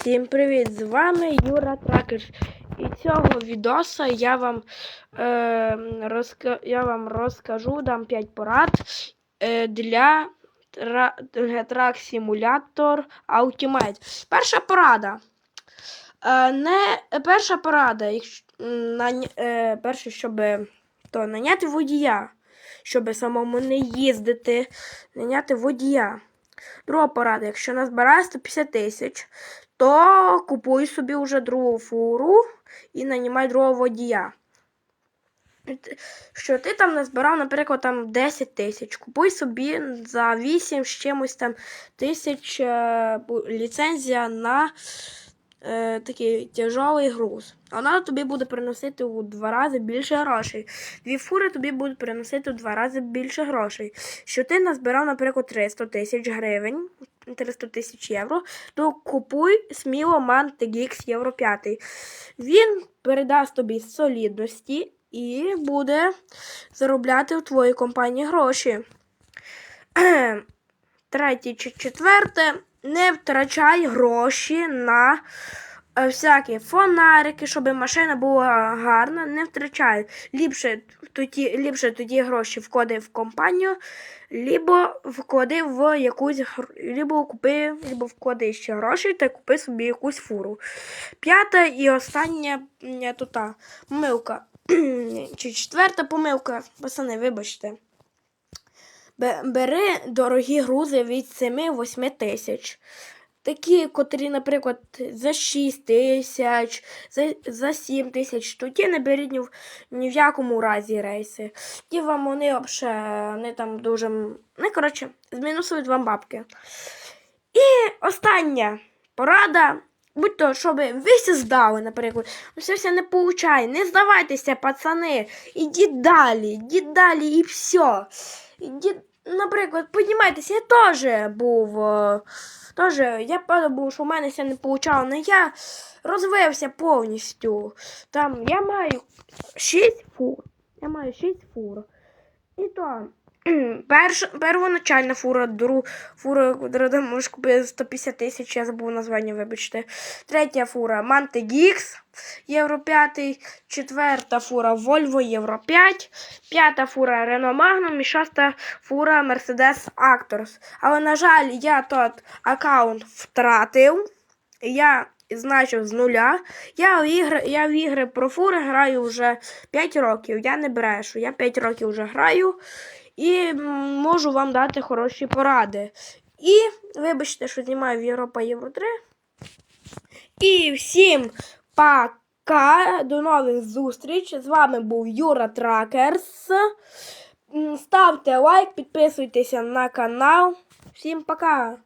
Всім привіт! З вами Юра Тракер. І цього відоса я вам, е, розка... я вам розкажу, дам 5 порад е, для, трак симулятор Ultimate. Перша порада. Е, не... Перша порада, якщо, наня... е, перше, щоб то, наняти водія, щоб самому не їздити, наняти водія. Друга порада, якщо назбирає 150 тисяч, то купуй собі вже другу фуру і нанімай другого водія. Що ти там назбирав, наприклад, там 10 тисяч. Купуй собі за 8 з чимось там тисяч е, ліцензія на е, такий тяжелий груз. Вона тобі буде приносити у два рази більше грошей. Дві фури тобі будуть приносити у два рази більше грошей. Що ти назбирав, наприклад, 300 тисяч гривень, 300 тисяч євро, то купуй сміло X Євро 5. Він передасть тобі солідності і буде заробляти в твоїй компанії гроші. Третє чи четверте, не втрачай гроші на е, всякі фонарики, щоб машина була гарна, не втрачай. Ліпше тоді, ліпше тоді гроші вклади в компанію, либо вклади в якусь либо купи, либо вклади ще гроші та купи собі якусь фуру. П'ята і остання м, то та помилка. Чи четверта помилка, пацани, вибачте. Бе- Бери дорогі грузи від 7-8 тисяч. Такі, котрі, наприклад, за 6 тисяч, за, за 7 тисяч, тоді не беріть ні в, ні в якому разі рейси. Ті вам вони взагалі не там дуже. Ну, коротше, змінусують вам бабки. І остання порада. Будь то, щоб ви все здали, наприклад. Все все не получає. Не здавайтеся, пацани. Ідіть далі, ідіть далі і все. Ідіть, наприклад, піднімайтеся, я теж був. е, Теж, я був, що в мене все не вийшло, але я розвився повністю. Там я маю 6 фур. Я маю 6 фур. І то. Перш, первоначальна фура, другу фура, яку можеш купити 150 тисяч, я забув названня, вибачте. Третя фура Mantic X, Євро 5. Четверта фура Volvo Євро 5. П'ята фура Renault Magnum і шоста фура Mercedes Actros. Але, на жаль, я тот аккаунт втратив. Я значив з нуля. Я в ігри, я в ігри про фури граю вже 5 років. Я не брешу. Я 5 років вже граю і можу вам дати хороші поради. І вибачте, що знімаю в Європа Євро 3. І всім пока. До нових зустріч. З вами був Юра Тракерс. Ставте лайк, підписуйтеся на канал. Всім пока!